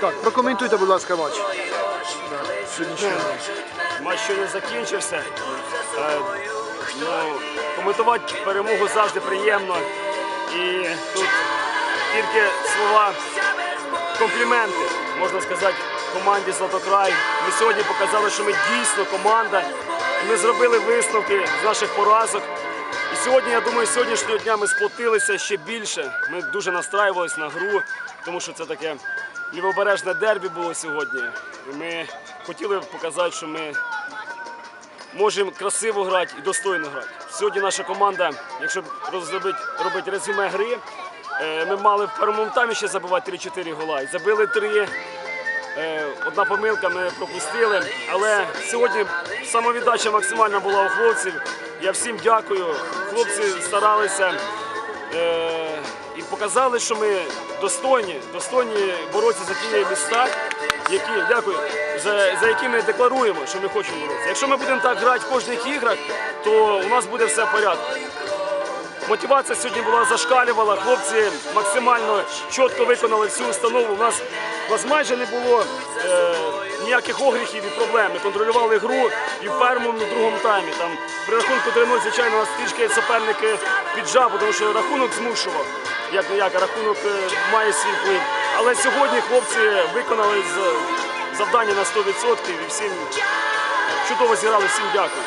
Так, прокоментуйте, будь ласка, матч. Да, сьогоднішній матч. Ще не закінчився. Е, ну, коментувати перемогу завжди приємно. І тут тільки слова компліменти, можна сказати, команді Златокрай. Ми сьогодні показали, що ми дійсно команда. Ми зробили висновки з наших поразок. І сьогодні, я думаю, сьогоднішнього дня ми сплотилися ще більше. Ми дуже настраювалися на гру, тому що це таке лівобережне дербі було сьогодні. І ми хотіли показати, що ми можемо красиво грати і достойно грати. Сьогодні наша команда, якщо розробити робити резюме гри, е, ми мали в першому таймі ще забивати 3-4 гола. І забили 3. Е, Одна помилка ми пропустили, але сьогодні самовіддача максимальна була у хлопців. Я всім дякую. Хлопці старалися е, і показали, що ми достойні, достойні боротися за ті міста, які дякую, за, за які ми декларуємо, що ми хочемо боротися. Якщо ми будемо так грати в кожних іграх, то у нас буде все в порядку. Мотивація сьогодні була зашкалювала. Хлопці максимально чітко виконали всю установу. У нас, майже не було е, ніяких огріхів і проблем. Ми контролювали гру і в першому, і в другому таймі. Там при рахунку 3-0, звичайно, нас трішки суперники піджав, тому що рахунок змушував. Як не як, рахунок е, має свій вплив. Але сьогодні хлопці виконали завдання на 100% і всім чудово зіграли. Всім дякую.